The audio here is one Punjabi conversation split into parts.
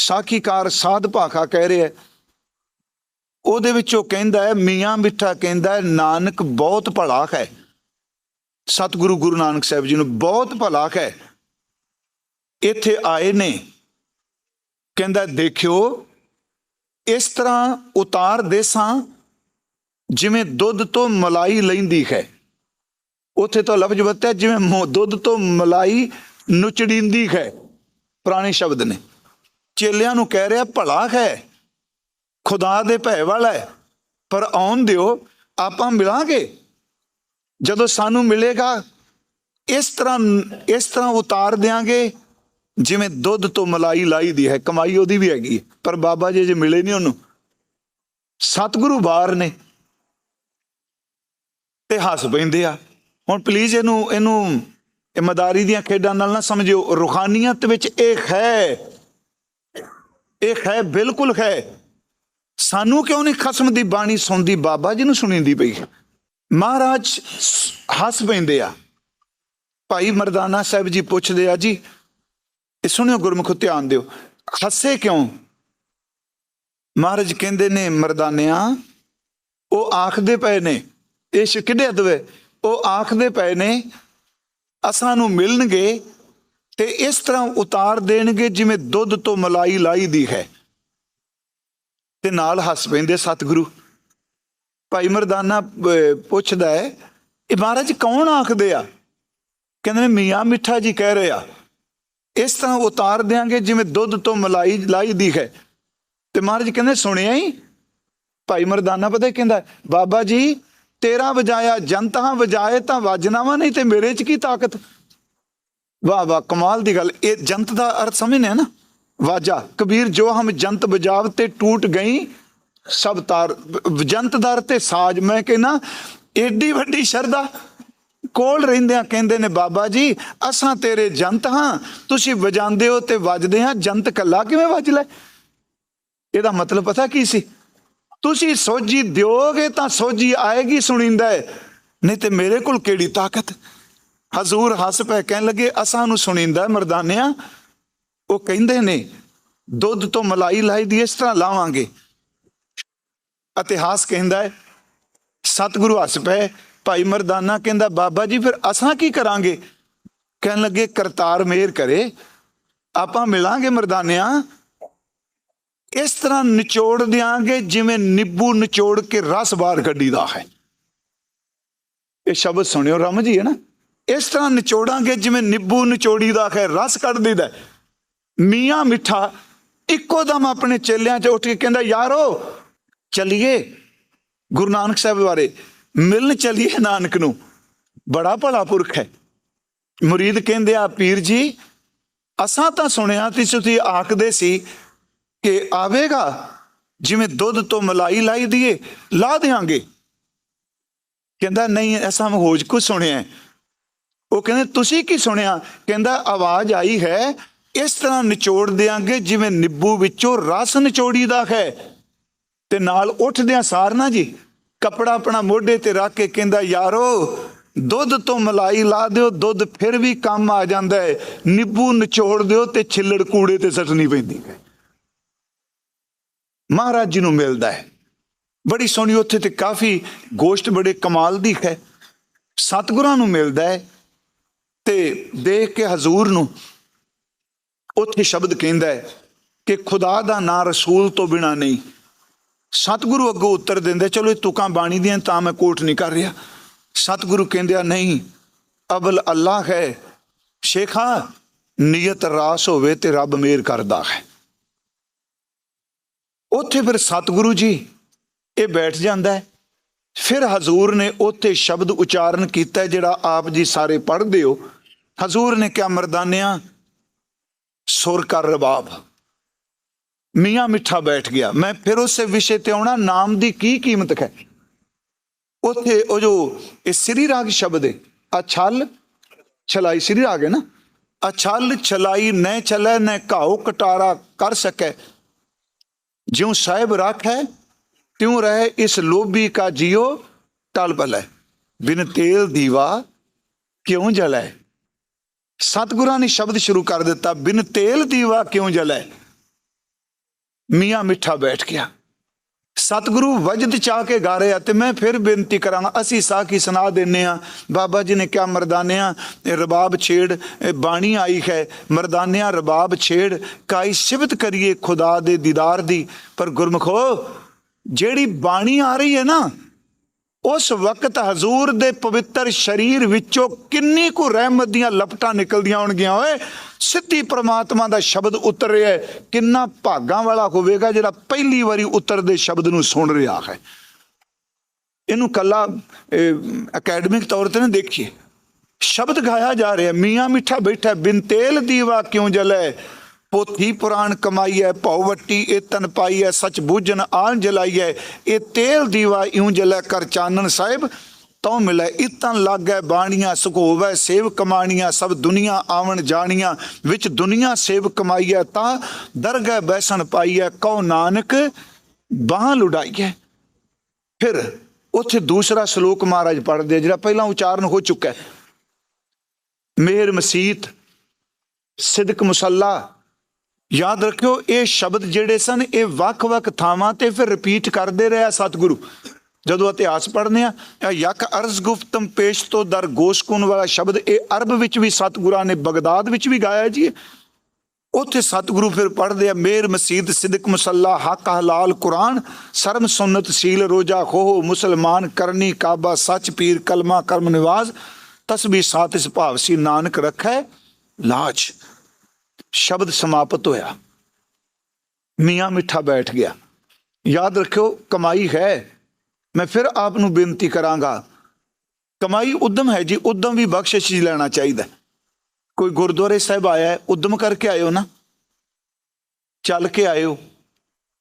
ਸਾਖੀਕਾਰ ਸਾਧ ਭਾਖਾ ਕਹਿ ਰਿਹਾ ਉਹਦੇ ਵਿੱਚ ਉਹ ਕਹਿੰਦਾ ਹੈ, ਮੀਆਂ ਮਿੱਠਾ ਕਹਿੰਦਾ ਹੈ, ਨਾਨਕ ਬਹੁਤ ਭਲਾ ਹੈ। ਸਤਿਗੁਰੂ ਗੁਰੂ ਨਾਨਕ ਸਾਹਿਬ ਜੀ ਨੂੰ ਬਹੁਤ ਭਲਾ ਹੈ। ਇੱਥੇ ਆਏ ਨੇ। ਕਹਿੰਦਾ, ਦੇਖਿਓ, ਇਸ ਤਰ੍ਹਾਂ ਉਤਾਰ ਦੇਸਾਂ ਜਿਵੇਂ ਦੁੱਧ ਤੋਂ ਮਲਾਈ ਲੈਂਦੀ ਹੈ। ਉੱਥੇ ਤਾਂ ਲਫ਼ਜ਼ ਵਰਤਿਆ, ਜਿਵੇਂ ਮੋ- ਦੁੱਧ ਤੋਂ ਮਲਾਈ ਨੁਚੜੀਂਦੀ ਹੈ। ਪੁਰਾਣੇ ਸ਼ਬਦ ਨੇ। ਚੇਲਿਆਂ ਨੂੰ ਕਹਿ ਰਿਹਾ, ਭਲਾ ਹੈ, ਖੁਦਾ ਦੇ ਭੈ ਵਾਲਾ ਹੈ, ਪਰ ਆਉਣ ਦਿਓ, ਆਪਾਂ ਮਿਲਾਂਗੇ। ਜਦੋਂ ਸਾਨੂੰ ਮਿਲੇਗਾ, ਇਸ ਤਰ੍ਹਾਂ ਇਸ ਤਰ੍ਹਾਂ ਉਤਾਰ ਦਿਆਂਗੇ, ਜਿਵੇਂ ਦੁੱਧ ਤੋਂ ਮਲਾਈ ਲਾਈ ਦੀ ਹੈ। ਕਮਾਈ ਉਹਦੀ ਵੀ ਹੈਗੀ ਪਰ ਬਾਬਾ ਜੀ ਜੇ ਮਿਲੇ ਨਹੀਂ ਉਹਨੂੰ। ਸਤਿਗੁਰੂ ਬਾਹਰ ਨੇ, ਤੇ ਹੱਸ ਪੈਂਦੇ ਆ। ਹੁਣ ਪਲੀਜ਼ ਇਹਨੂੰ ਇਹਨੂੰ, ਇਹ ਦੀਆਂ ਖੇਡਾਂ ਨਾਲ ਨਾ ਸਮਝਿਓ ਰੁਖਾਨੀਅਤ ਵਿੱਚ ਇਹ ਹੈ ਇਹ ਹੈ, ਬਿਲਕੁਲ ਹੈ। ਸਾਨੂੰ ਕਿਉਂ ਨਹੀਂ ਖਸਮ ਦੀ ਬਾਣੀ ਸੁਣਦੀ? ਬਾਬਾ ਜੀ ਨੂੰ ਸੁਣੀਂਦੀ ਪਈ। ਮਹਾਰਾਜ ਹੱਸ ਪੈਂਦੇ ਆ। ਭਾਈ ਮਰਦਾਨਾ ਸਾਹਿਬ ਜੀ ਪੁੱਛਦੇ ਆ, ਜੀ, ਇਹ ਸੁਣਿਓ ਗੁਰਮੁਖ, ਧਿਆਨ ਦਿਓ। ਹੱਸੇ ਕਿਉਂ? ਮਹਾਰਾਜ ਕਹਿੰਦੇ ਨੇ, ਮਰਦਾਨਿਆਂ, ਉਹ ਆਖਦੇ ਪਏ ਨੇ, ਇਹ ਸ਼- ਕਿਹੜੇ ਅਦਵੇ ਉਹ ਆਖਦੇ ਪਏ ਨੇ, ਅਸਾਂ ਨੂੰ ਮਿਲਣਗੇ ਤੇ ਇਸ ਤਰ੍ਹਾਂ ਉਤਾਰ ਦੇਣਗੇ ਜਿਵੇਂ ਦੁੱਧ ਤੋਂ ਮਲਾਈ ਲਾਈ ਦੀ ਹੈ। ਤੇ ਨਾਲ ਹੱਸ ਪੈਂਦੇ ਸਤਿਗੁਰੂ। ਭਾਈ ਮਰਦਾਨਾ ਪੁੱਛਦਾ ਹੈ, ਇਹ ਮਹਾਰਾਜ ਕੌਣ ਆਖਦੇ ਆ? ਕਹਿੰਦੇ ਨੇ, ਮੀਆਂ ਮਿੱਠਾ ਜੀ ਕਹਿ ਰਿਹਾ ਇਸ ਤਰ੍ਹਾਂ ਉਤਾਰ ਦਿਆਂਗੇ ਜਿਵੇਂ ਦੁੱਧ ਤੋਂ ਮਲਾਈ ਲਾਈ ਦੀ ਹੈ। ਤੇ ਮਹਾਰਾਜ ਕਹਿੰਦੇ, ਸੁਣਿਆ ਹੀ ਭਾਈ ਮਰਦਾਨਾ ਪਤਾ ਕਹਿੰਦਾ, ਬਾਬਾ ਜੀ, ਤੇਰਾ ਵਜਾਇਆ ਜਨਤਾਂ, ਵਜਾਏ ਤਾਂ ਵੱਜਣਾ ਵਾ ਨਹੀਂ ਤੇ ਮੇਰੇ 'ਚ ਕੀ ਤਾਕਤ? ਵਾਹ ਵਾਹ, ਕਮਾਲ ਦੀ ਗੱਲ। ਇਹ ਜੰਤ ਦਾ ਅਰਥ ਸਮਝਨੇ ਆ ਨਾ? ਵਾਜਾ ਕਬੀਰ, ਜੋ ਹਮ ਜੰਤ ਬਜਾਵ ਤੇ ਟੂਟ ਗਈ, ਸਭ ਤਾਰ, ਜੰਤ ਦਰ ਤੇ ਸਾਜ। ਮੈਂ ਕਹਿੰਨਾ ਏਡੀ ਵੱਡੀ ਸ਼ਰਧਾ ਕੋਲ ਰਹਿੰਦਿਆਂ ਕਹਿੰਦੇ ਨੇ, ਬਾਬਾ ਜੀ, ਅਸਾਂ ਤੇਰੇ ਜੰਤ ਹਾਂ। ਤੁਸੀਂ ਵਜਾਉਂਦੇ ਹੋ ਤੇ ਵੱਜਦੇ ਹਾਂ। ਜੰਤ ਕੱਲਾ ਕਿਵੇਂ ਵੱਜ ਲੈ? ਇਹਦਾ ਮਤਲਬ ਪਤਾ ਕੀ ਸੀ? ਤੁਸੀਂ ਸੋਜੀ ਦਿਓਗੇ ਤਾਂ ਸੋਜੀ ਆਏਗੀ ਸੁਣੀਂਦਾ ਹੈ ਨਹੀਂ ਤੇ ਮੇਰੇ ਕੋਲ ਕਿਹੜੀ ਤਾਕਤ? ਹਜ਼ੂਰ ਹੱਸ ਪਏ ਕਹਿਣ ਲੱਗੇ, ਅਸਾਂ ਨੂੰ ਸੁਣੀਂਦਾ ਮਰਦਾਨਿਆਂ? ਉਹ ਕਹਿੰਦੇ ਨੇ, ਦੁੱਧ ਤੋਂ ਮਲਾਈ ਲਾਈ ਦੀ ਇਸ ਤਰ੍ਹਾਂ ਲਾਵਾਂਗੇ। ਇਤਿਹਾਸ ਕਹਿੰਦਾ ਹੈ, ਸਤਿਗੁਰੂ ਹੱਸ ਪਏ, ਭਾਈ ਮਰਦਾਨਾ ਕਹਿੰਦਾ, ਬਾਬਾ ਜੀ, ਫਿਰ ਅਸਾਂ ਕੀ ਕਰਾਂਗੇ? ਕਹਿਣ ਲੱਗੇ, ਕਰਤਾਰ ਮੇਰ ਕਰੇ, ਆਪਾਂ ਮਿਲਾਂਗੇ ਮਰਦਾਨਿਆਂ। ਇਸ ਤਰ੍ਹਾਂ ਨਿਚੋੜ ਦਿਆਂਗੇ, ਜਿਵੇਂ ਨਿੱਬੂ ਨਿਚੋੜ ਕੇ ਰਸ ਬਾਹਰ ਕੱਢੀਦਾ ਹੈ। ਇਹ ਸ਼ਬਦ ਸੁਣਿਓ ਰਮ ਜੀ, ਹੈ ਨਾ? ਇਸ ਤਰ੍ਹਾਂ ਨਿਚੋੜਾਂਗੇ ਜਿਵੇਂ ਨਿੰਬੂ ਨਿਚੋੜੀਦਾ ਹੈ ਰਸ ਕੱਢ ਦੀਦਾ ਮੀਆਂ ਮਿੱਠਾ ਇੱਕੋ ਦਮ ਆਪਣੇ ਚੇਲਿਆਂ 'ਚ ਉੱਠ ਕੇ ਕਹਿੰਦਾ, ਯਾਰੋ, ਚਲਿਏ ਗੁਰੂ ਨਾਨਕ ਸਾਹਿਬ ਬਾਰੇ। ਮਿਲਣ ਚਲਿਏ ਨਾਨਕ ਨੂੰ। ਬੜਾ ਭਲਾ ਪੁਰਖ ਹੈ। ਮੁਰੀਦ ਕਹਿੰਦੇ ਆ, ਪੀਰ ਜੀ, ਅਸਾਂ ਤਾਂ ਸੁਣਿਆ ਤੇ ਤੁਸੀਂ ਆਖਦੇ ਸੀ ਕਿ ਆਵੇਗਾ, ਜਿਵੇਂ ਦੁੱਧ ਤੋਂ ਮਲਾਈ ਲਾਈ ਦੀਏ, ਲਾ ਦੇਾਂਗੇ ਕਹਿੰਦਾ, ਨਹੀਂ, ਅਸਾਂ ਮੈਂ ਹੋਜ ਕੁ ਸੁਣਿਆ ਉਹ ਕਹਿੰਦੇ, ਤੁਸੀਂ ਕੀ ਸੁਣਿਆ? ਕਹਿੰਦਾ, ਆਵਾਜ਼ ਆਈ ਹੈ, ਇਸ ਤਰ੍ਹਾਂ ਨਿਚੋੜ ਦਿਆਂਗੇ ਜਿਵੇਂ ਨਿੱਬੂ ਵਿੱਚੋਂ ਰਸ ਨਿਚੋੜੀਦਾ ਹੈ। ਤੇ ਨਾਲ ਉੱਠਦਿਆਂ ਸਾਰ ਨਾ ਜੀ, ਕਪੜਾ ਆਪਣਾ ਮੋਢੇ ਤੇ ਰੱਖ ਕੇ ਕਹਿੰਦਾ, ਯਾਰੋ, ਦੁੱਧ ਤੋਂ ਮਲਾਈ ਲਾ ਦਿਓ, ਦੁੱਧ ਫਿਰ ਵੀ ਕੰਮ ਆ ਜਾਂਦਾ ਹੈ। ਨਿੱਬੂ ਨਿਚੋੜ ਦਿਓ ਤੇ ਛਿੱਲੜ ਕੂੜੇ ਤੇ ਸੱਟਣੀ ਪੈਂਦੀ ਹੈ। ਮਹਾਰਾਜ ਜੀ ਨੂੰ ਮਿਲਦਾ ਹੈ। ਬੜੀ ਸੋਹਣੀ ਉੱਥੇ ਤੇ ਕਾਫੀ ਗੋਸ਼ਟ ਬੜੇ ਕਮਾਲ ਦੀ ਹੈ। ਸਤਿਗੁਰਾਂ ਨੂੰ ਮਿਲਦਾ ਹੈ। ਤੇ ਦੇਖ ਕੇ ਹਜ਼ੂਰ ਨੂੰ ਉੱਥੇ ਸ਼ਬਦ ਕਹਿੰਦਾ ਹੈ ਕਿ ਖੁਦਾ ਦਾ ਨਾਂ ਰਸੂਲ ਤੋਂ ਬਿਨਾ ਨਹੀਂ। ਸਤਿਗੁਰੂ ਅੱਗੋਂ ਉੱਤਰ ਦਿੰਦੇ, ਚਲੋ ਇਹ ਤੁਕਾਂ ਬਾਣੀ ਦੀਆਂ ਤਾਂ ਮੈਂ ਕੋਟ ਨਹੀਂ ਕਰ ਰਿਹਾ। ਸਤਿਗੁਰੂ ਕਹਿੰਦੇ ਆ, ਨਹੀਂ ਅਬਲ ਅੱਲਾਹ ਹੈ। ਸ਼ੇਖਾ, ਨੀਅਤ ਰਾਸ ਹੋਵੇ ਤੇ ਰੱਬ ਮੇਰ ਕਰਦਾ ਹੈ। ਉੱਥੇ ਫਿਰ ਸਤਿਗੁਰੂ ਜੀ ਇਹ ਬੈਠ ਜਾਂਦਾ ਹੈ। ਫਿਰ ਹਜ਼ੂਰ ਨੇ ਉੱਥੇ ਸ਼ਬਦ ਉਚਾਰਨ ਕੀਤਾ ਜਿਹੜਾ ਆਪ ਜੀ ਸਾਰੇ ਪੜ੍ਹਦੇ ਹੋ। ਹਜ਼ੂਰ ਨੇ ਕਿਹਾ, ਮਰਦਾਨਿਆਂ, ਸੁਰ ਕਰ ਰਬਾਬ। ਮੀਆਂ ਮਿੱਠਾ ਬੈਠ ਗਿਆ। ਮੈਂ ਫਿਰ ਉਸੇ ਵਿਸ਼ੇ ਤੇ ਆਉਣਾ, ਨਾਮ ਦੀ ਕੀ ਕੀਮਤ ਹੈ? ਉੱਥੇ ਉਹ ਜੋ, ਇਹ ਸ੍ਰੀ ਰਾਗ ਸ਼ਬਦ ਹੈ ਅਛਲ ਛਲਾਈ, ਸ੍ਰੀ ਰਾਗ ਹੈ ਨਾ? ਅਛਲ ਛਲਾਈ ਨੈ ਚਲੇ ਨੈ ਘਾਉ, ਕਟਾਰਾ ਕਰ ਸਕੈ। ਜਿਉ ਸਾਹਿਬ ਰੱਖ ਹੈ ਤਿਉ ਰਹੇ? ਇਸ ਲੋਭੀ ਕਾ ਜਿਉ ਟਲ ਪਲੈ ਬਿਨ ਤੇਲ ਦੀਵਾ ਕਿਉਂ ਜਲੈ? ਸਤਿਗੁਰਾਂ ਨੇ ਸ਼ਬਦ ਸ਼ੁਰੂ ਕਰ ਦਿੱਤਾ, ਬਿਨ ਤੇਲ ਦੀਵਾ ਕਿਉਂ ਜਲੈ? ਮੀਆਂ ਮਿੱਠਾ ਬੈਠ ਗਿਆ। ਸਤਿਗੁਰੂ ਵਜਦ ਚਾਹ ਕੇ ਗਾ ਰਿਹਾ ਤੇ ਮੈਂ ਫਿਰ ਬੇਨਤੀ ਕਰਾਂਗਾ, ਅਸੀਂ ਸਾਖੀ ਸੁਣਾ ਦਿੰਨੇ ਆ? ਬਾਬਾ ਜੀ ਨੇ ਕਿਹਾ, ਮਰਦਾਨਿਆਂ ਰਬਾਬ ਛੇੜ ਬਾਣੀ ਆਈ ਹੈ, ਮਰਦਾਨਿਆਂ, ਰਬਾਬ ਛੇੜ, ਕਾਈ ਸਿਫਤ ਕਰੀਏ ਖੁਦਾ ਦੇ ਦੀਦਾਰ ਦੀ। ਪਰ ਗੁਰਮਖੋ ਜਿਹੜੀ ਬਾਣੀ ਆ ਰਹੀ ਹੈ ਨਾ, ਉਸ ਵਕਤ ਹਜ਼ੂਰ ਦੇ ਪਵਿੱਤਰ ਸਰੀਰ ਵਿੱਚੋਂ ਕਿੰਨੀ ਕੁ ਰਹਿਮਤ ਦੀਆਂ ਲਪਟਾਂ ਨਿਕਲਦੀਆਂ ਹੋਣਗੀਆਂ? ਓਏ, ਸਿੱਧੀ ਪ੍ਰਮਾਤਮਾ ਦਾ ਸ਼ਬਦ ਉਤਰ ਰਿਹਾ ਹੈ। ਕਿੰਨਾ ਭਾਗਾਂ ਵਾਲਾ ਹੋਵੇਗਾ ਜਿਹੜਾ ਪਹਿਲੀ ਵਾਰੀ ਉਤਰਦੇ ਸ਼ਬਦ ਨੂੰ ਸੁਣ ਰਿਹਾ ਹੈ। ਇਹਨੂੰ ਕੱਲਾ ਅਕੈਡਮਿਕ ਤੌਰ ਤੇ ਨਾ ਦੇਖੀਏ। ਸ਼ਬਦ ਗਾਇਆ ਜਾ ਰਿਹਾ ਮੀਆਂ ਮਿੱਠਾ ਬੈਠਾ ਬਿਨ ਤੇਲ ਦੀਵਾ ਕਿਉਂ ਜਲੇ? ਪੋਥੀ ਪੁਰਾਣ ਕਮਾਈਐ ਭਉਵੱਟੀ ਇਹ ਤਨ ਪਾਈਐ ਸਚ ਬੂਝਨ ਆਨ ਜਲਾਈਐ ਇਹ ਤੇਲ ਦੀਵਾ ਇਉਂ ਜਲੈ ਕਰ ਚਾਨਣ ਸਾਹਿਬ, ਤਉ ਮਿਲੈ ਇਤਨ ਲਾਗੈ ਬਾਣੀਆਂ ਸੁਖੋਵੈ ਸੇਵ ਕਮਾਣੀਆਂ, ਸਭ ਦੁਨੀਆ ਆਵਣ ਜਾਣੀਆਂ, ਵਿੱਚ ਦੁਨੀਆ ਸੇਵ ਕਮਾਈਐ ਤਾਂ ਦਰਗਹਿ ਬੈਸਣ ਪਾਈਐ ਕਉ ਨਾਨਕ ਬਾਹ ਲੁਡਾਈਐ ਫਿਰ ਉੱਥੇ ਦੂਸਰਾ ਸ਼ਲੋਕ ਮਹਾਰਾਜ ਪੜ੍ਹਦੇ ਜਿਹੜਾ ਪਹਿਲਾਂ ਉਚਾਰਨ ਹੋ ਚੁੱਕਾ ਹੈ ਮੇਰ ਮਸੀਤ ਸਿਦਕ ਮੁਸੱਲਾ ਯਾਦ ਰੱਖਿਓ, ਇਹ ਸ਼ਬਦ ਜਿਹੜੇ ਸਨ, ਇਹ ਵੱਖ-ਵੱਖ ਥਾਵਾਂ ਤੇ ਫਿਰ ਰਿਪੀਟ ਕਰਦੇ ਰਿਹਾ ਸਤਿਗੁਰੂ। ਜਦੋਂ ਇਤਿਹਾਸ ਪੜ੍ਹਨੇ ਆ ਯਕ ਅਰਜ਼ ਗੁਫਤਮ ਪੇਸ਼ ਤੋਂ ਦਰ ਗੋਸ਼ਕੁਨ ਵਾਲਾ ਸ਼ਬਦ, ਇਹ ਅਰਬ ਵਿੱਚ ਵੀ ਸਤਿਗੁਰਾਂ ਨੇ ਬਗਦਾਦ ਵਿੱਚ ਵੀ ਗਾਇਆ ਜੀ। ਉੱਥੇ ਸਤਿਗੁਰੂ ਫਿਰ ਪੜ੍ਹਦੇ ਆ, ਮੇਰ ਮਸੀਦ ਸਿਦਕ ਮੁਸੱਲਾ, ਹੱਕ ਹਲਾਲ ਕੁਰਾਨ, ਸਰਮ ਸੁਨਨਤ ਸੀਲ ਰੋਜਾ, ਖੋਹ ਮੁਸਲਮਾਨ ਕਰਨੀ ਕਾਬਾ, ਸੱਚ ਪੀਰ ਕਲਮਾ ਕਰਮ ਨਿਵਾਜ਼, ਤਸਬੀਹ ਸਾਤ ਇਸ ਭਾਵ ਸੀ, ਨਾਨਕ ਰੱਖੈ ਲਾਜ। ਸ਼ਬਦ ਸਮਾਪਤ ਹੋਇਆ। ਮੀਆਂ ਮਿੱਠਾ ਬੈਠ ਗਿਆ। ਯਾਦ ਰੱਖਿਓ, ਕਮਾਈ ਹੈ। ਮੈਂ ਫਿਰ ਆਪ ਨੂੰ ਬੇਨਤੀ ਕਰਾਂਗਾ। ਕਮਾਈ ਉਦਮ ਹੈ ਜੀ, ਉਦਮ ਵੀ ਬਖਸ਼ਿਸ਼ ਹੀ ਲੈਣਾ ਚਾਹੀਦਾ। ਕੋਈ ਗੁਰਦੁਆਰੇ ਸਾਹਿਬ ਆਇਆ ਹੈ, ਉਦਮ ਕਰਕੇ ਆਇਓ ਨਾ। ਚੱਲ ਕੇ ਆਇਓ।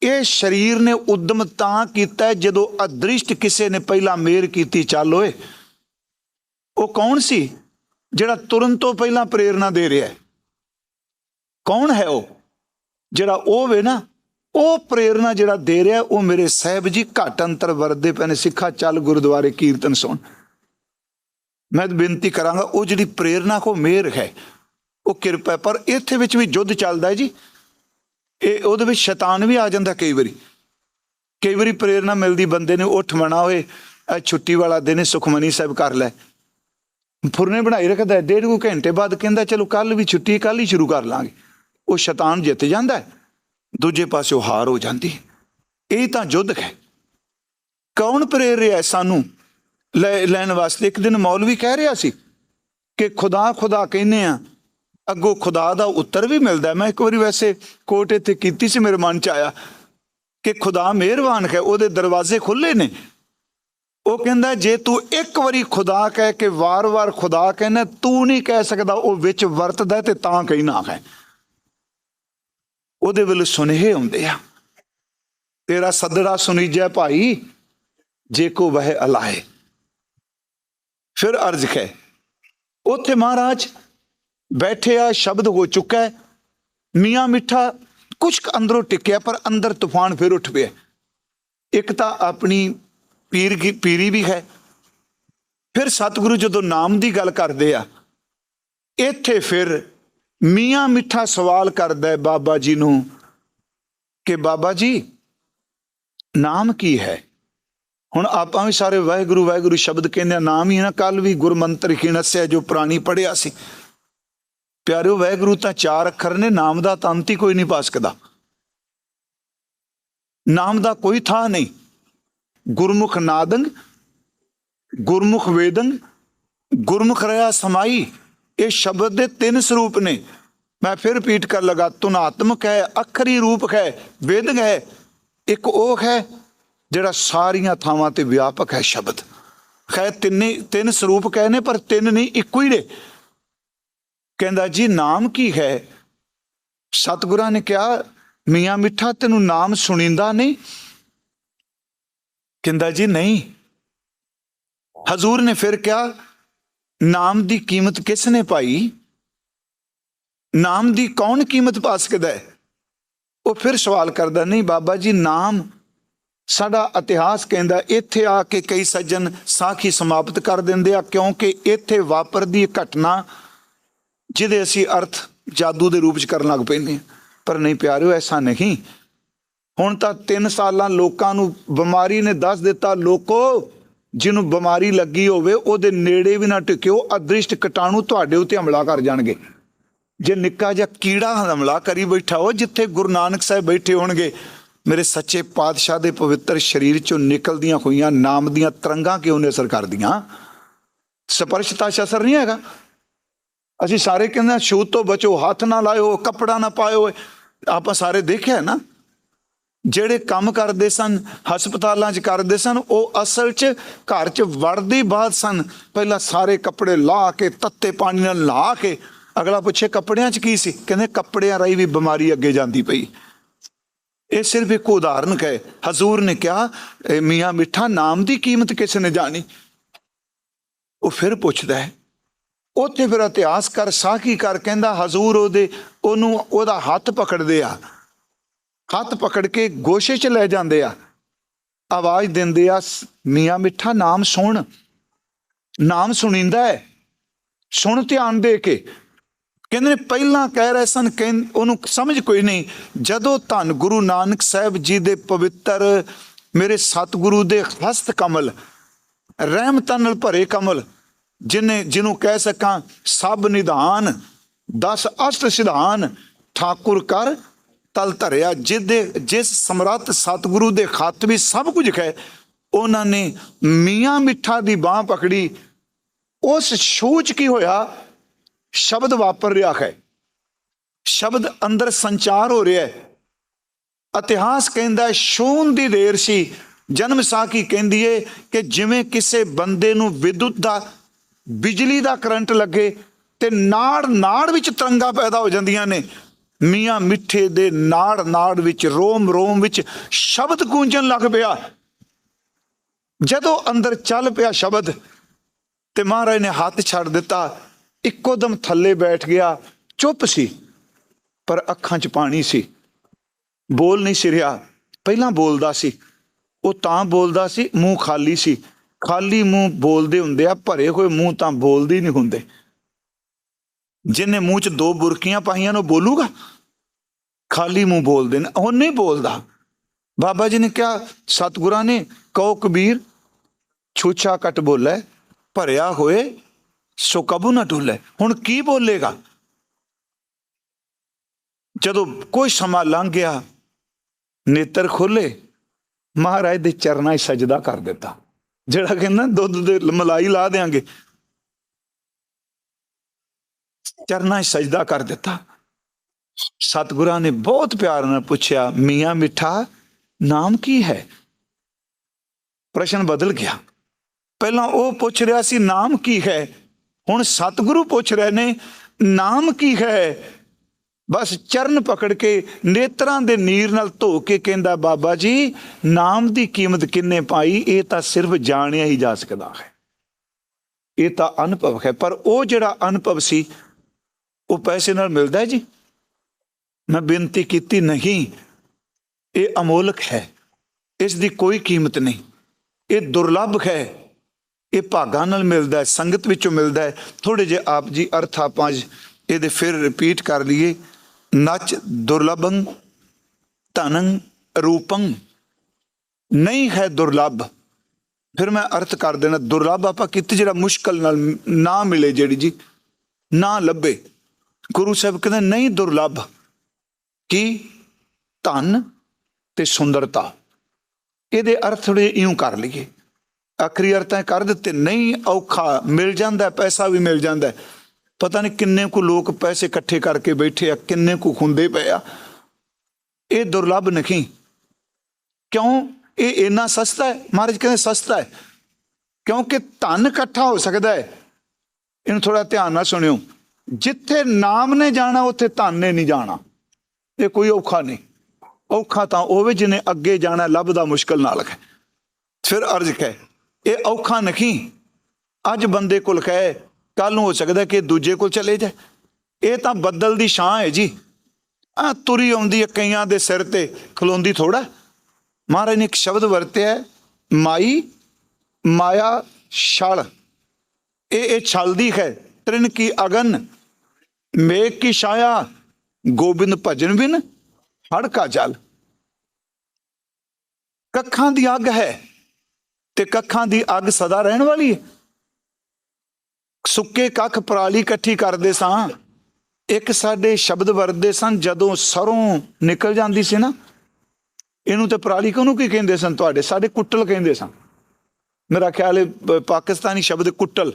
ਇਹ ਸਰੀਰ ਨੇ ਉਦਮ ਤਾਂ ਕੀਤਾ ਜਦੋਂ ਅਦ੍ਰਿਸ਼ਟ ਕਿਸੇ ਨੇ ਪਹਿਲਾਂ ਮੇਰ ਕੀਤੀ, ਚੱਲ ਓਏ। ਉਹ ਕੌਣ ਸੀ ਜਿਹੜਾ ਤੁਰਨ ਤੋਂ ਪਹਿਲਾਂ ਪ੍ਰੇਰਣਾ ਦੇ ਰਿਹਾ ਹੈ? ਕੌਣ ਹੈ ਉਹ? ਜਿਹੜਾ ਉਹ ਵੇ ਨਾ, ਉਹ ਪ੍ਰੇਰਣਾ ਜਿਹੜਾ ਦੇ ਰਿਹਾ, ਉਹ ਮੇਰੇ ਸਾਹਿਬ ਜੀ ਘੱਟ ਅੰਤਰ ਵਰਦੇ ਪਏ ਨੇ। ਸਿੱਖਾ ਚੱਲ ਗੁਰਦੁਆਰੇ ਕੀਰਤਨ ਸੁਣ ਮੈਂ ਬੇਨਤੀ ਕਰਾਂਗਾ, ਉਹ ਜਿਹੜੀ ਪ੍ਰੇਰਣਾ ਕੋ ਮੇਰ ਹੈ। ਉਹ ਕਿਰਪਾ ਪਰ ਇੱਥੇ ਵਿੱਚ ਵੀ ਯੁੱਧ ਚੱਲਦਾ ਹੈ ਜੀ। ਇਹ ਉਹਦੇ ਵਿੱਚ ਸ਼ੈਤਾਨ ਵੀ ਆ ਜਾਂਦਾ ਕਈ ਵਾਰੀ। ਕਈ ਵਾਰੀ ਪ੍ਰੇਰਣਾ ਮਿਲਦੀ ਬੰਦੇ ਨੂੰ, ਉੱਠ ਮਣਾ ਹੋਏ, ਇਹ ਛੁੱਟੀ ਵਾਲਾ ਦਿਨ ਸੁਖਮਨੀ ਸਾਹਿਬ ਕਰ ਲੈ। ਫੁਰਨੇ ਬਣਾਈ ਰੱਖਦਾ ਡੇਢ ਕੁ ਘੰਟੇ ਬਾਅਦ ਕਹਿੰਦਾ, ਚਲੋ ਕੱਲ ਵੀ ਛੁੱਟੀ ਕੱਲ ਹੀ ਸ਼ੁਰੂ ਕਰ ਲਾਂਗੇ। ਉਹ ਸ਼ੈਤਾਨ ਜਿੱਤ ਜਾਂਦਾ ਹੈ, ਦੂਜੇ ਪਾਸੇ ਉਹ ਹਾਰ ਹੋ ਜਾਂਦੀ ਇਹ ਤਾਂ ਯੁੱਧ ਹੈ। ਕੌਣ ਪ੍ਰੇਰ ਰਿਹਾ ਸਾਨੂੰ? ਲੈ, ਲੈਣ ਵਾਸਤੇ ਇੱਕ ਦਿਨ ਮੌਲਵੀ ਕਹਿ ਰਿਹਾ ਸੀ ਕਿ ਖੁਦਾ ਖੁਦਾ ਕਹਿੰਦੇ ਆ ਅੱਗੋਂ ਖੁਦਾ ਦਾ ਉੱਤਰ ਵੀ ਮਿਲਦਾ ਮੈਂ ਇੱਕ ਵਾਰੀ ਵੈਸੇ ਕੋਟ ਇੱਥੇ ਕੀਤੀ ਸੀ, ਮੇਰੇ ਮਨ ਚ ਆਇਆ ਕਿ ਖੁਦਾ ਮਿਹਰਬਾਨ ਹੈ, ਉਹਦੇ ਦਰਵਾਜ਼ੇ ਖੁੱਲੇ ਨੇ। ਉਹ ਕਹਿੰਦਾ, ਜੇ ਤੂੰ ਇੱਕ ਵਾਰੀ ਖੁਦਾ ਕਹਿ ਕੇ ਵਾਰ-ਵਾਰ ਖੁਦਾ ਕਹਿੰਦਾ, ਤੂੰ ਨਹੀਂ ਕਹਿ ਸਕਦਾ, ਉਹ ਵਿੱਚ ਵਰਤਦਾ ਤੇ ਤਾਂ ਕਹਿਣਾ ਹੈ ਉਹਦੇ ਵੱਲ ਸੁਨੇਹੇ ਆਉਂਦੇ ਆ। ਤੇਰਾ ਸੱਦੜਾ ਸੁਨੀਜੈ ਭਾਈ, ਜੇ ਕੋ ਵਹਿ ਅਲਾਏ ਫਿਰ ਅਰਜ਼ ਹੈ, ਉੱਥੇ ਮਹਾਰਾਜ ਬੈਠੇ ਆ, ਸ਼ਬਦ ਹੋ ਚੁੱਕਾ ਹੈ। ਮੀਆਂ ਮਿੱਠਾ ਕੁਛ ਕੁ ਅੰਦਰੋਂ ਟਿਕਿਆ, ਪਰ ਅੰਦਰ ਤੂਫਾਨ ਫਿਰ ਉੱਠ ਪਿਆ। ਇੱਕ ਤਾਂ ਆਪਣੀ ਪੀਰ ਕੀ, ਪੀਰੀ ਵੀ ਹੈ। ਫਿਰ ਸਤਿਗੁਰੂ ਜਦੋਂ ਨਾਮ ਦੀ ਗੱਲ ਕਰਦੇ ਆ, ਇੱਥੇ ਫਿਰ ਮੀਆਂ ਮਿੱਠਾ ਸਵਾਲ ਕਰਦਾ ਹੈ ਬਾਬਾ ਜੀ ਨੂੰ ਕਿ ਬਾਬਾ ਜੀ, ਨਾਮ ਕੀ ਹੈ? ਹੁਣ ਆਪਾਂ ਵੀ ਸਾਰੇ ਵਾਹਿਗੁਰੂ ਵਾਹਿਗੁਰੂ ਸ਼ਬਦ ਕਹਿੰਦੇ ਆ ਨਾਮ ਹੀ ਹੈ ਨਾ। ਕੱਲ ਵੀ ਗੁਰਮੰਤਰ ਖਿਣਸਿਆ ਜੋ ਪ੍ਰਾਣੀ ਪੜਿਆ ਸੀ। ਪਿਆਰਿਓ, ਵਾਹਿਗੁਰੂ ਤਾਂ ਚਾਰ ਅੱਖਰ ਨੇ, ਨਾਮ ਦਾ ਤਾਂ ਅੰਤ ਹੀ ਕੋਈ ਨਹੀਂ ਪਾ ਸਕਦਾ। ਨਾਮ ਦਾ ਕੋਈ ਥਾਂ ਨਹੀਂ। ਗੁਰਮੁਖ ਨਾਦੰਗ, ਗੁਰਮੁਖ ਵੇਦੰਗ, ਗੁਰਮੁਖ ਰਹਾ ਸਮਾਈ। ਇਹ ਸ਼ਬਦ ਦੇ ਤਿੰਨ ਸਰੂਪ ਨੇ। ਮੈਂ ਫਿਰ ਰਿਪੀਟ ਕਰ ਲਗਾ ਤੁਨਾਤਮਕ ਹੈ, ਅਖਰੀ ਰੂਪ ਹੈ ਵੇਦੰਗ ਹੈ, ਇੱਕ ਉਹ ਹੈ ਜਿਹੜਾ ਸਾਰੀਆਂ ਥਾਵਾਂ ਤੇ ਵਿਆਪਕ ਹੈ ਸ਼ਬਦ। ਖੈ ਤਿੰਨੇ ਤਿੰਨ ਸਰੂਪ ਕਹੇ ਨੇ, ਪਰ ਤਿੰਨ ਨਹੀਂ, ਇੱਕੋ ਹੀ ਨੇ। ਕਹਿੰਦਾ ਜੀ, ਨਾਮ ਕੀ ਹੈ? ਸਤਿਗੁਰਾਂ ਨੇ ਕਿਹਾ, ਮੀਆਂ ਮਿੱਠਾ ਤੈਨੂੰ ਨਾਮ ਸੁਣੀਂਦਾ ਨਹੀਂ। ਕਹਿੰਦਾ ਜੀ, ਨਹੀਂ। ਹਜ਼ੂਰ ਨੇ ਫਿਰ ਕਿਹਾ ਨਾਮ ਦੀ ਕੀਮਤ ਕਿਸ ਨੇ ਪਾਈ? ਨਾਮ ਦੀ ਕੌਣ ਕੀਮਤ ਪਾ ਸਕਦਾ ਹੈ? ਉਹ ਫਿਰ ਸਵਾਲ ਕਰਦਾ, ਨਹੀਂ ਬਾਬਾ ਜੀ, ਨਾਮ ਸਾਡਾ ਇਤਿਹਾਸ ਕਹਿੰਦਾ, ਇੱਥੇ ਆ ਕੇ ਕਈ ਸੱਜਣ ਸਾਖੀ ਸਮਾਪਤ ਕਰ ਦਿੰਦੇ ਆ, ਕਿਉਂਕਿ ਇੱਥੇ ਵਾਪਰਦੀ ਘਟਨਾ ਜਿਹਦੇ ਅਸੀਂ ਅਰਥ ਜਾਦੂ ਦੇ ਰੂਪ ਚ ਕਰਨ ਲੱਗ ਪੈਂਦੇ ਹਾਂ। ਪਰ ਨਹੀਂ ਪਿਆਰਿਓ, ਐਸਾ ਨਹੀਂ। ਹੁਣ ਤਾਂ 3 ਸਾਲਾਂ ਲੋਕਾਂ ਨੂੰ ਬਿਮਾਰੀ ਨੇ ਦੱਸ ਦਿੱਤਾ, ਲੋਕੋ ਜਿਹਨੂੰ ਬਿਮਾਰੀ ਲੱਗੀ ਹੋਵੇ, ਉਹਦੇ ਨੇੜੇ ਵੀ ਨਾ ਟਿਕਿਓ, ਅਦ੍ਰਿਸ਼ਟ ਕੀਟਾਣੂ ਤੁਹਾਡੇ ਉੱਤੇ ਹਮਲਾ ਕਰ ਜਾਣਗੇ। ਜੇ ਨਿੱਕਾ ਜਿਹਾ ਕੀੜਾ ਹਮਲਾ ਕਰੀ ਬੈਠਾ ਹੋ, ਜਿੱਥੇ ਗੁਰੂ ਨਾਨਕ ਸਾਹਿਬ ਬੈਠੇ ਹੋਣਗੇ, ਮੇਰੇ ਸੱਚੇ ਪਾਤਸ਼ਾਹ ਦੇ ਪਵਿੱਤਰ ਸਰੀਰ ਚੋਂ ਨਿਕਲਦੀਆਂ ਹੋਈਆਂ, ਨਾਮ ਦੀਆਂ ਤਰੰਗਾਂ ਕਿਉਂ ਨੇ ਅਸਰ ਕਰਦੀਆਂ? ਸਪਰਸ਼ਤਾ 'ਚ ਅਸਰ ਨਹੀਂ ਹੈਗਾ। ਅਸੀਂ ਸਾਰੇ ਕਹਿੰਦੇ ਛੂਤ ਤੋਂ ਬਚੋ, ਹੱਥ ਨਾ ਲਾਇਓ, ਕੱਪੜਾ ਨਾ ਪਾਇਓ। ਆਪਾਂ ਸਾਰੇ ਦੇਖਿਆ ਨਾ ਜਿਹੜੇ ਕੰਮ ਕਰਦੇ ਸਨ, ਹਸਪਤਾਲਾਂ 'ਚ ਕਰਦੇ ਸਨ, ਉਹ ਅਸਲ 'ਚ ਘਰ 'ਚ ਵੜਦੇ ਬਾਅਦ ਸਨ। ਪਹਿਲਾਂ ਸਾਰੇ ਕੱਪੜੇ ਲਾ ਕੇ, ਤੱਤੇ ਪਾਣੀ ਨਾਲ ਲਾ ਕੇ, ਅਗਲਾ ਪੁੱਛੇ, ਕੱਪੜਿਆਂ 'ਚ ਕੀ ਸੀ? ਕਹਿੰਦੇ, ਕੱਪੜਿਆਂ ਰਾਹੀਂ ਵੀ ਬਿਮਾਰੀ ਅੱਗੇ ਜਾਂਦੀ ਪਈ। ਇਹ ਸਿਰਫ ਇੱਕ ਉਦਾਹਰਨ ਹੈ ਹਜ਼ੂਰ ਨੇ ਕਿਹਾ ਮੀਆਂ ਮਿੱਠਾ ਨਾਮ ਦੀ ਕੀਮਤ ਕਿਸ ਨੇ ਜਾਣੀ? ਉਹ ਫਿਰ ਪੁੱਛਦਾ ਹੈ, ਉੱਥੇ ਫਿਰ ਇਤਿਹਾਸ ਕਰ ਸਾਖੀ ਕਰ ਕਹਿੰਦਾ? ਹਜ਼ੂਰ ਉਹਦੇ, ਉਹਨੂੰ, ਉਹਦਾ ਹੱਥ ਪਕੜਦੇ ਆ। ਹੱਥ ਪਕੜ ਕੇ ਗੋਸ਼ੇ 'ਚ ਲੈ ਜਾਂਦੇ ਆ। ਆਵਾਜ਼ ਦਿੰਦੇ ਆ, "ਸ- ਮੀਆਂ ਮਿੱਠਾ ਨਾਮ ਸੁਣ। ਨਾਮ ਸੁਣੀਂਦਾ ਹੈ। ਸੁਣ ਧਿਆਨ ਦੇ ਕੇ। ਕਹਿੰਦੇ ਨੇ, ਪਹਿਲਾਂ ਕਹਿ ਰਹੇ ਸਨ ਕਹਿੰ ਉਹਨੂੰ ਸਮਝ ਕੋਈ ਨਹੀਂ। ਜਦੋਂ ਧੰਨ ਗੁਰੂ ਨਾਨਕ ਸਾਹਿਬ ਜੀ ਦੇ ਪਵਿੱਤਰ ਮੇਰੇ ਸਤਿਗੁਰੂ ਦੇ ਹਸਤ ਕਮਲ, ਰਹਿਮਤਾਂ ਨਾਲ ਭਰੇ ਕਮਲ, ਜਿਨੇ, ਜਿਹਨੂੰ ਕਹਿ ਸਕਾਂ, ਸਭ ਨਿਧਾਨ 10 ਅਸ਼ਟ ਸਿਧਾਨ, ਠਾਕੁਰ ਕਰ ਤਲ ਧਰਿਆ ਜਿਹਦੇ ਜਿਸ ਸਮਰੱਥ ਸਤਿਗੁਰੂ ਦੇ ਖੱਤ ਵੀ ਸਭ ਕੁਝ ਹੈ ਉਹਨਾਂ ਨੇ ਮੀਆਂ ਮਿੱਠਾ ਦੀ ਬਾਹ ਪਕੜੀ। ਉਸ ਸੋਚ ਕੀ ਹੋਇਆ? ਸ਼ਬਦ ਵਾਪਰ ਰਿਹਾ ਹੈ। ਸ਼ਬਦ ਅੰਦਰ ਸੰਚਾਰ ਹੋ ਰਿਹਾ ਹੈ। ਇਤਿਹਾਸ ਕਹਿੰਦਾ ਹੈ, ਸ਼ੂਨ ਦੀ ਦੇਰ ਸੀ। ਜਨਮ ਸਾਖੀ ਕਹਿੰਦੀ ਏ ਕਿ ਜਿਵੇਂ ਕਿਸੇ ਬੰਦੇ ਨੂੰ ਵਿਦੁੱਤ ਦਾ ਬਿਜਲੀ ਦਾ ਕਰੰਟ ਲੱਗੇ ਤੇ ਨਾੜ ਨਾੜ ਵਿੱਚ ਤਰੰਗਾ ਪੈਦਾ ਹੋ ਜਾਂਦੀਆਂ ਨੇ ਮੀਆਂ ਮਿੱਠੇ ਦੇ ਨਾੜ ਨਾੜ ਵਿੱਚ, ਰੋਮ ਰੋਮ ਵਿੱਚ ਸ਼ਬਦ ਗੂੰਜਣ ਲੱਗ ਪਿਆ। ਜਦੋਂ ਅੰਦਰ ਚੱਲ ਪਿਆ ਸ਼ਬਦ ਤੇ ਮਹਾਰਾਜ ਨੇ ਹੱਥ ਛੱਡ ਦਿੱਤਾ, ਇੱਕੋ ਦਮ ਥੱਲੇ ਬੈਠ ਗਿਆ, ਚੁੱਪ ਸੀ, ਪਰ ਅੱਖਾਂ 'ਚ ਪਾਣੀ ਸੀ। ਬੋਲ ਨਹੀਂ ਸੀ ਰਿਹਾ। ਪਹਿਲਾਂ ਬੋਲਦਾ ਸੀ, ਉਹ ਤਾਂ ਬੋਲਦਾ ਸੀ, ਮੂੰਹ ਖਾਲੀ ਸੀ। ਖਾਲੀ ਮੂੰਹ ਬੋਲਦੇ ਹੁੰਦੇ ਆ, ਭਰੇ ਹੋਏ ਮੂੰਹ ਤਾਂ ਬੋਲਦੇ ਨਹੀਂ ਹੁੰਦੇ। ਜਿਹਨੇ ਮੂੰਹ 'ਚ ਦੋ ਬੁਰਕੀਆਂ ਪਾਈਆਂ ਨੂੰ ਬੋਲੂਗਾ? ਖਾਲੀ ਮੂੰਹ ਬੋਲਦੇ ਨੇ, ਉਹ ਨਹੀਂ ਬੋਲਦਾ। ਬਾਬਾ ਜੀ ਨੇ ਕਿਹਾ, ਸਤਿਗੁਰਾਂ ਨੇ, ਕਹੋ ਕਬੀਰ, ਛੂਛਾ ਕੱਟ ਬੋਲੇ, ਭਰਿਆ ਹੋਏ, ਸੋ ਕਬੂ ਨਾ ਡੁੱਲੇ ਹੁਣ ਕੀ ਬੋਲੇਗਾ? ਜਦੋਂ ਕੋਈ ਸਮਾਂ ਲੰਘ ਗਿਆ, ਨੇਤਰ ਖੋਲੇ ਮਹਾਰਾਜ ਦੇ ਚਰਨਾਂ 'ਚ ਸਜਦਾ ਕਰ ਦਿੱਤਾ। ਜਿਹੜਾ ਕਹਿੰਦਾ, ਦੁੱਧ ਦੇ ਮਲਾਈ ਲਾ ਦੇਾਂਗੇ ਚਰਨਾਂ 'ਚ ਸਜਦਾ ਕਰ ਦਿੱਤਾ। ਸਤਿਗੁਰਾਂ ਨੇ ਬਹੁਤ ਪਿਆਰ ਨਾਲ ਪੁੱਛਿਆ, ਮੀਆਂ ਮਿੱਠਾ, ਨਾਮ ਕੀ ਹੈ? ਪ੍ਰਸ਼ਨ ਬਦਲ ਗਿਆ। ਪਹਿਲਾਂ ਉਹ ਪੁੱਛ ਰਿਹਾ ਸੀ, ਨਾਮ ਕੀ ਹੈ? ਹੁਣ ਸਤਿਗੁਰੂ ਪੁੱਛ ਰਹੇ ਨੇ, ਨਾਮ ਕੀ ਹੈ? ਬਸ ਚਰਨ ਪਕੜ ਕੇ ਨੇਤਰਾਂ ਦੇ ਨੀਰ ਨਾਲ ਧੋ ਕੇ ਕਹਿੰਦਾ, ਬਾਬਾ ਜੀ, ਨਾਮ ਦੀ ਕੀਮਤ ਕਿੰਨੇ ਪਾਈ? ਇਹ ਤਾਂ ਸਿਰਫ ਜਾਣਿਆ ਹੀ ਜਾ ਸਕਦਾ ਹੈ। ਇਹ ਤਾਂ ਅਨੁਭਵ ਹੈ। ਪਰ ਉਹ ਜਿਹੜਾ ਅਨੁਭਵ ਸੀ ਉਹ ਪੈਸੇ ਨਾਲ ਮਿਲਦਾ ਜੀ? ਮੈਂ ਬੇਨਤੀ ਕੀਤੀ ਨਹੀਂ। ਇਹ ਅਮੋਲਕ ਹੈ। ਇਸ ਦੀ ਕੋਈ ਕੀਮਤ ਨਹੀਂ। ਇਹ ਦੁਰਲੱਭ ਹੈ। ਇਹ ਭਾਗਾਂ ਨਾਲ ਮਿਲਦਾ ਹੈ, ਸੰਗਤ ਵਿੱਚੋਂ ਮਿਲਦਾ ਹੈ। ਥੋੜੇ ਜੇ ਆਪ ਜੀ ਅਰਥ ਆਪਾਂ ਇਹਦੇ ਫਿਰ ਰਿਪੀਟ ਕਰ ਲਈਏ। ਨਚ ਦੁਰਲਭੰ, ਧਨੰ, ਰੂਪੰ। ਨਹੀਂ ਹੈ ਦੁਰਲੱਭ। ਫਿਰ ਮੈਂ ਅਰਥ ਕਰ ਦੇਣਾ, ਦੁਰਲੱਭ ਆਪਾਂ ਕਿਤੇ ਜਿਹੜਾ ਮੁਸ਼ਕਲ ਨਾਲ ਨਾ ਮਿਲੇ ਜਿਹੜੀ ਜੀ, ਨਾ ਲੱਭੇ। ਗੁਰੂ ਸਾਹਿਬ ਕਹਿੰਦੇ, ਨਹੀਂ ਦੁਰਲੱਭ, ਕੀ ਧਨ ਤੇ ਸੁੰਦਰਤਾ, ਇਹਦੇ ਅਰਥ ਥੋੜੇ ਇਉਂ ਕਰ ਲਈਏ। ਆਖਰੀ ਅਰਥਾਂ ਕਰ ਦਿੱਤੇ, ਨਹੀਂ ਔਖਾ, ਮਿਲ ਜਾਂਦਾ ਪੈਸਾ ਵੀ ਮਿਲ ਜਾਂਦਾ ਪਤਾ ਨਹੀਂ ਕਿੰਨੇ ਕੁ ਲੋਕ ਪੈਸੇ ਇਕੱਠੇ ਕਰਕੇ ਬੈਠੇ ਆ, ਕਿੰਨੇ ਕੁ ਖੁੰਦੇ ਪਏ ਆ। ਇਹ ਦੁਰਲੱਭ ਨਹੀਂ। ਕਿਉਂ? ਇਹ ਇੰਨਾ ਸਸਤਾ ਹੈ? ਮਹਾਰਾਜ ਕਹਿੰਦੇ ਸਸਤਾ ਹੈ। ਕਿਉਂਕਿ ਧਨ ਇਕੱਠਾ ਹੋ ਸਕਦਾ ਹੈ। ਇਹਨੂੰ ਥੋੜਾ ਧਿਆਨ ਨਾਲ ਸੁਣਿਓ। ਜਿੱਥੇ ਨਾਮ ਨੇ ਜਾਣਾ, ਉੱਥੇ ਧਨ ਨੇ ਨਹੀਂ ਜਾਣਾ। ਇਹ ਕੋਈ ਔਖਾ ਨਹੀਂ। ਔਖਾ ਤਾਂ ਉਹ ਵੀ ਜਿਹਨੇ ਅੱਗੇ ਜਾਣਾ, ਲੱਭਦਾ ਮੁਸ਼ਕਲ ਨਾਲ ਹੈ। ਫਿਰ ਅਰਜ਼ ਹੈ, ਇਹ ਔਖਾ ਨਹੀਂ। ਅੱਜ ਬੰਦੇ ਕੋਲ ਕਹੇ ਕੱਲ ਨੂੰ ਹੋ ਸਕਦਾ ਕਿ ਦੂਜੇ ਕੋਲ ਚਲੇ ਜਾਏ। ਇਹ ਤਾਂ ਬੱਦਲ ਦੀ ਛਾਂ ਹੈ ਜੀ। ਆ ਤੁਰੀ ਆਉਂਦੀ ਹੈ ਕਈਆਂ ਦੇ ਸਿਰ ਤੇ, ਖਲੋਂਦੀ ਥੋੜਾ ਮਹਾਰਾਜ ਨੇ ਇੱਕ ਸ਼ਬਦ ਵਰਤਿਆ ਮਾਈ, ਮਾਇਆ, ਛਲ। ਇਹ ਇਹ ਛਲਦੀ ਹੈ ਤ੍ਰਿਨ ਕੀ ਅਗਨ। ਮੇਘ ਕੀ ਛਾਇਆ, ਗੋਬਿੰਦ ਭਜਨ ਬਿਨ ਹੜਕਾ ਜਲ। ਕੱਖਾਂ ਦੀ ਅੱਗ ਹੈ ਤੇ ਕੱਖਾਂ ਦੀ ਅੱਗ ਸਦਾ ਰਹਿਣ ਵਾਲੀ ਹੈ। ਸੁੱਕੇ ਕੱਖ ਪਰਾਲੀ ਇਕੱਠੀ ਕਰਦੇ ਸਾਂ, ਇੱਕ ਸਾਡੇ ਸ਼ਬਦ ਵਰਤਦੇ ਸਨ ਜਦੋਂ ਸਰੋਂ ਨਿਕਲ ਜਾਂਦੀ ਸੀ ਨਾ। ਇਹਨੂੰ ਤੇ ਪਰਾਲੀ ਕੋਨੂੰ ਕੀ ਕਹਿੰਦੇ ਸਨ ਤੁਹਾਡੇ? ਸਾਡੇ ਕੁੱਟਲ ਕਹਿੰਦੇ ਸਨ। ਮੇਰਾ ਖਿਆਲ ਹੈ ਪਾਕਿਸਤਾਨੀ ਸ਼ਬਦ ਕੁੱਟਲ।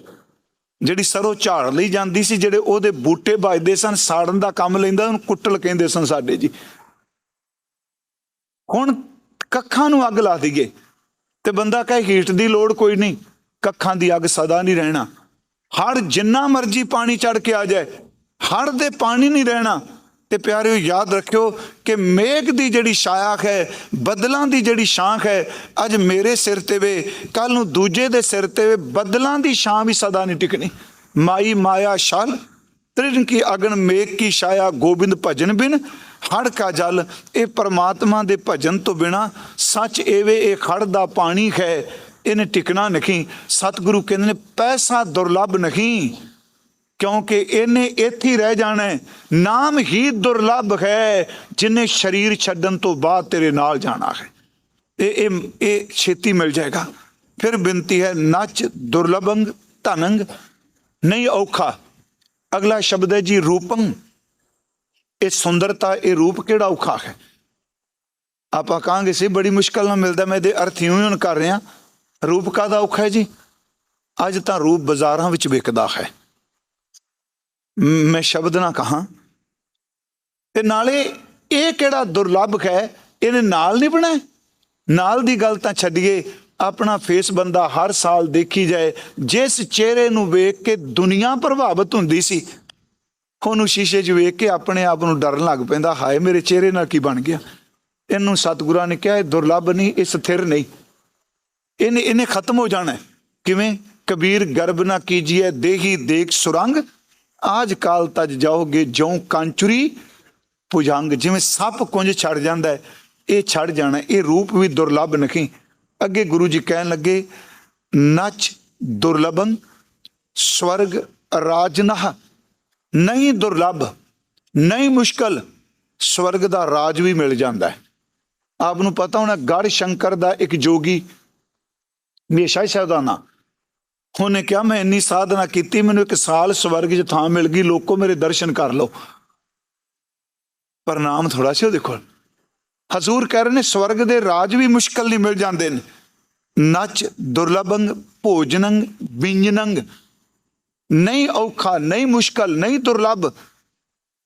ਜਿਹੜੀ ਸਰੋਂ ਝਾੜ ਲਈ ਜਾਂਦੀ ਸੀ, ਜਿਹੜੇ ਉਹਦੇ ਬੂਟੇ ਵੱਜਦੇ ਸਨ, ਸਾੜਨ ਦਾ ਕੰਮ ਲੈਂਦਾ, ਉਹਨੂੰ ਕੁੱਟਲ ਕਹਿੰਦੇ ਸਨ ਸਾਡੇ ਜੀ। ਹੁਣ ਕੱਖਾਂ ਨੂੰ ਅੱਗ ਲਾ ਦਈਏ ਤੇ ਬੰਦਾ ਕਹੇ, ਹੀਟ ਦੀ ਲੋੜ ਕੋਈ ਨਹੀਂ, ਕੱਖਾਂ ਦੀ ਅੱਗ ਸਦਾ ਨਹੀਂ ਰਹਿਣਾ। ਹੜ ਜਿੰਨਾ ਮਰਜ਼ੀ ਪਾਣੀ ਚੜ ਕੇ ਆ ਜਾਏ ਹੜ ਦੇ ਪਾਣੀ ਨਹੀਂ ਰਹਿਣਾ। ਤੇ ਪਿਆਰਿਓ, ਯਾਦ ਰੱਖਿਓ ਕਿ ਮੇਘ ਦੀ ਜਿਹੜੀ ਸ਼ਾਖ ਹੈ, ਬਦਲਾਂ ਦੀ ਜਿਹੜੀ ਛਾਂਖ ਹੈ, ਅੱਜ ਮੇਰੇ ਸਿਰ ਤੇ ਵੇ ਕੱਲ ਨੂੰ ਦੂਜੇ ਦੇ ਸਿਰ ਤੇ ਵੇ, ਬਦਲਾਂ ਦੀ ਛਾਂ ਵੀ ਸਦਾ ਨਹੀਂ ਟਿਕਣੀ। ਮਾਈ ਮਾਇਆ ਸ਼ਲ ਤ੍ਰਿਣ ਕੀ ਅਗਨ ਮੇਘ ਕੀ ਛਾਇਆ, ਗੋਬਿੰਦ ਭਜਨ ਬਿਨ। ਹੜ ਕਾ ਜਲ, ਇਹ ਪਰਮਾਤਮਾ ਦੇ ਭਜਨ ਤੋਂ ਬਿਨਾ ਸੱਚ ਏਵੇ, ਇਹ ਖੜ ਦਾ ਪਾਣੀ ਹੈ ਇਹਨੇ ਟਿਕਣਾ ਨਹੀਂ। ਸਤਿਗੁਰੂ ਕਹਿੰਦੇ ਨੇ, ਪੈਸਾ ਦੁਰਲੱਭ ਨਹੀਂ। ਕਿਉਂਕਿ ਇਹਨੇ ਇੱਥੇ ਰਹਿ ਜਾਣਾ ਨਾਮ ਹੀ ਦੁਰਲੱਭ ਹੈ, ਜਿਨੇ ਸਰੀਰ ਛੱਡਣ ਤੋਂ ਬਾਅਦ ਤੇਰੇ ਨਾਲ ਜਾਣਾ ਹੈ। ਇਹ ਇਹ ਛੇਤੀ ਮਿਲ ਜਾਏਗਾ। ਫਿਰ ਬੇਨਤੀ ਹੈ, ਨਚ ਦੁਰਲਭੰਗ, ਧਨੰਗ, ਨਹੀਂ ਔਖਾ। ਅਗਲਾ ਸ਼ਬਦ ਹੈ ਜੀ ਰੂਪੰ। ਇਹ ਸੁੰਦਰਤਾ, ਇਹ ਰੂਪ ਕਿਹੜਾ ਔਖਾ ਹੈ? ਆਪਾਂ ਕਹਾਂਗੇ, ਸੀ ਬੜੀ ਮੁਸ਼ਕਲ ਨਾਲ ਮਿਲਦਾ, ਮੈਂ ਇਹਦੇ ਅਰਥ ਇਉਂ ਹੀ ਹੁਣ ਕਰ ਰਿਹਾ। ਰੂਪ ਕਾਦਾ ਔਖਾ ਹੈ ਜੀ? ਅੱਜ ਤਾਂ ਰੂਪ ਬਾਜ਼ਾਰਾਂ ਵਿੱਚ ਵਿਕਦਾ ਹੈ। ਮੈਂ ਸ਼ਬਦ ਨਾ ਕਹਾ। ਤੇ ਨਾਲੇ ਇਹ ਕਿਹੜਾ ਦੁਰਲੱਭ ਹੈ? ਇਹਨੇ ਨਾਲ ਨਹੀਂ ਬਣਾਇਆ? ਨਾਲ ਦੀ ਗੱਲ ਤਾਂ ਛੱਡੀਏ, ਆਪਣਾ ਫੇਸ ਬੰਦਾ ਹਰ ਸਾਲ ਦੇਖੀ ਜਾਏ, ਜਿਸ ਚਿਹਰੇ ਨੂੰ ਵੇਖ ਕੇ ਦੁਨੀਆ ਪ੍ਰਭਾਵਿਤ ਹੁੰਦੀ ਸੀ, ਉਹਨੂੰ ਸ਼ੀਸ਼ੇ 'ਚ ਵੇਖ ਕੇ ਆਪਣੇ ਆਪ ਨੂੰ ਡਰਨ ਲੱਗ ਪੈਂਦਾ, ਹਾਏ ਮੇਰੇ ਚਿਹਰੇ ਨਾਲ ਕੀ ਬਣ ਗਿਆ? ਇਹਨੂੰ ਸਤਿਗੁਰਾਂ ਨੇ ਕਿਹਾ, ਇਹ ਦੁਰਲੱਭ ਨਹੀਂ, ਇਹ ਸਥਿਰ ਨਹੀਂ। ਇਹਨੇ ਇਹਨੇ ਖਤਮ ਹੋ ਜਾਣਾ। ਕਿਵੇਂ? ਕਬੀਰ, ਗਰਬ ਨਾ ਕੀਜੀਏ, ਦੇਹੀ ਦੇਖ ਸੁਰੰਗ। ਆਜ ਕਾਲ ਤਜ ਜਾਓਗੇ, ਜਿਉ ਕਾਂਚੁਰੀ ਭੁਜੰਗ, ਜਿਵੇਂ ਸੱਪ ਕੁੰਜ ਛੱਡ ਜਾਂਦਾ ਇਹ ਛੱਡ ਜਾਣਾ, ਇਹ ਰੂਪ ਵੀ ਦੁਰਲੱਭ ਨਹੀਂ। ਅੱਗੇ ਗੁਰੂ ਜੀ ਕਹਿਣ ਲੱਗੇ, ਨਚ ਦੁਰਲਭੰ, ਸਵਰਗ ਰਾਜਨਹ। ਨਹੀਂ ਦੁਰਲੱਭ, ਨਹੀਂ ਮੁਸ਼ਕਲ, ਸਵਰਗ ਦਾ ਰਾਜ ਵੀ ਮਿਲ ਜਾਂਦਾ ਹੈ। ਆਪ ਨੂੰ ਪਤਾ ਹੋਣਾ ਗੜ ਸ਼ੰਕਰ ਦਾ ਇੱਕ ਜੋਗੀ ਮੇਸ਼ਾ ਸ਼ਬਦਾਨਾ ਉਹਨੇ ਕਿਹਾ, ਮੈਂ ਇੰਨੀ ਸਾਧਨਾ ਕੀਤੀ, ਮੈਨੂੰ ਇੱਕ ਸਾਲ ਸਵਰਗ 'ਚ ਥਾਂ ਮਿਲ ਗਈ, ਲੋਕੋ ਮੇਰੇ ਦਰਸ਼ਨ ਕਰ ਲਓ। ਪ੍ਰਣਾਮ ਥੋੜਾ ਸੀ ਉਹਦੇ ਕੋਲ ਹਜ਼ੂਰ ਕਹਿ ਰਹੇ ਨੇ, ਸਵਰਗ ਦੇ ਰਾਜ ਵੀ ਮੁਸ਼ਕਲ ਨਹੀਂ ਮਿਲ ਜਾਂਦੇ ਨੇ। ਨਚ, ਦੁਰਲਭੰਗ, ਭੋਜਨੰਗ, ਵਿੰਜਨੰਗ। ਨਹੀਂ ਔਖਾ, ਨਹੀਂ ਮੁਸ਼ਕਲ, ਨਹੀਂ ਦੁਰਲੱਭ।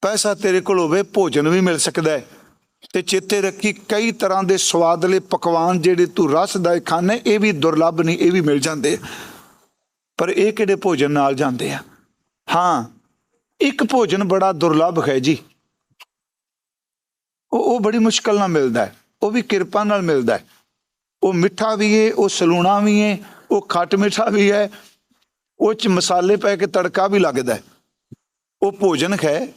ਪੈਸਾ ਤੇਰੇ ਕੋਲ ਹੋਵੇ, ਭੋਜਨ ਵੀ ਮਿਲ ਸਕਦਾ ਹੈ। ਤੇ ਚੇਤੇ ਰੱਖੀ, ਕਈ ਤਰ੍ਹਾਂ ਦੇ ਸਵਾਦਲੇ ਪਕਵਾਨ ਜਿਹੜੇ ਤੂੰ ਰਸਦਾਇਕ ਖਾਣੇ ਇਹ ਵੀ ਦੁਰਲੱਭ ਨਹੀਂ, ਇਹ ਵੀ ਮਿਲ ਜਾਂਦੇ ਪਰ ਇਹ ਕਿਹੜੇ ਭੋਜਨ ਨਾਲ ਜਾਂਦੇ ਆ? ਹਾਂ, ਇੱਕ ਭੋਜਨ ਬੜਾ ਦੁਰਲੱਭ ਹੈ ਜੀ। ਉਹ ਉਹ ਬੜੀ ਮੁਸ਼ਕਲ ਨਾਲ ਮਿਲਦਾ ਹੈ। ਉਹ ਵੀ ਕਿਰਪਾ ਨਾਲ ਮਿਲਦਾ ਹੈ। ਉਹ ਮਿੱਠਾ ਵੀ ਹੈ ਉਹ ਸਲੂਣਾ ਵੀ ਹੈ ਉਹ ਖੱਟ ਮਿੱਠਾ ਵੀ ਹੈ। ਉਹ ਚ ਮਸਾਲੇ ਪੈ ਕੇ ਤੜਕਾ ਵੀ ਲੱਗਦਾ ਹੈ। ਉਹ ਭੋਜਨ ਹੈ।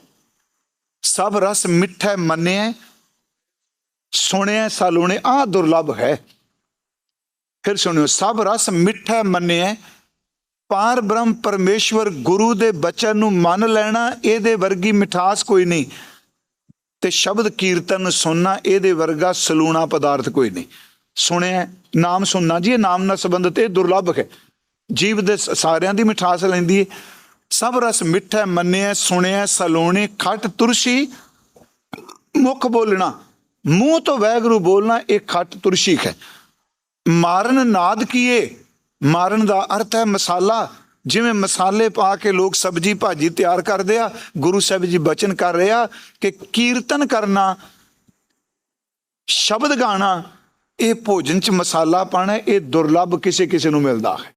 ਸਭ ਰਸ ਮਿੱਠਾ ਮੰਨਿਆ ਸੁਣਿਆ ਸਲੂਣੇ ਆ ਦੁਰਲੱਭ ਹੈ। ਫਿਰ ਸੁਣਿਓ, ਸਭ ਰਸ ਮਿੱਠਾ ਮੰਨਿਆ ਪਾਰ ਬ੍ਰਹਮ ਪਰਮੇਸ਼ਵਰ ਗੁਰੂ ਦੇ ਬਚਨ ਨੂੰ ਮੰਨ ਲੈਣਾ, ਇਹਦੇ ਵਰਗੀ ਮਿਠਾਸ ਕੋਈ ਨਹੀਂ। ਤੇ ਸ਼ਬਦ ਕੀਰਤਨ ਸੁਣਨਾ, ਇਹਦੇ ਵਰਗਾ ਸਲੂਣਾ ਪਦਾਰਥ ਕੋਈ ਨਹੀਂ। ਸੁਣਿਆ, ਨਾਮ ਸੁਣਨਾ ਜੀ, ਇਹ ਨਾਮ ਨਾਲ ਸੰਬੰਧਿਤ, ਇਹ ਦੁਰਲੱਭ ਹੈ। ਜੀਵ ਦੇ ਸਾਰਿਆਂ ਦੀ ਮਿਠਾਸ ਲੈਂਦੀ ਹੈ ਸਭ ਰਸ ਮਿੱਠਾ ਮੰਨਿਆ, ਸੁਣਿਆ, ਸਲੂਣੇ, ਖੱਟ ਤੁਰਸ਼ੀ, ਮੁਖ ਬੋਲਣਾ। ਮੂੰਹ ਤੋਂ ਵੈਗਰੂ ਬੋਲਣਾ, ਇਹ ਖੱਟ ਤੁਰਸ਼ੀ ਹੈ। ਮਾਰਨ ਨਾਦ ਕੀਏ ਮਾਰਨ ਦਾ ਅਰਥ ਹੈ ਮਸਾਲਾ। ਜਿਵੇਂ ਮਸਾਲੇ ਪਾ ਕੇ ਲੋਕ ਸਬਜੀ ਭਾਜੀ ਤਿਆਰ ਕਰਦੇ ਆ, ਗੁਰੂ ਸਾਹਿਬ ਜੀ ਬਚਨ ਕਰ ਰਿਹਾ ਕਿ ਕੀਰਤਨ ਕਰਨਾ, ਸ਼ਬਦ ਗਾਣਾ, ਇਹ ਭੋਜਨ ਚ ਮਸਾਲਾ ਪਾਣਾ ਇਹ ਦੁਰਲੱਭ ਕਿਸੇ ਕਿਸੇ ਨੂੰ ਮਿਲਦਾ ਹੈ।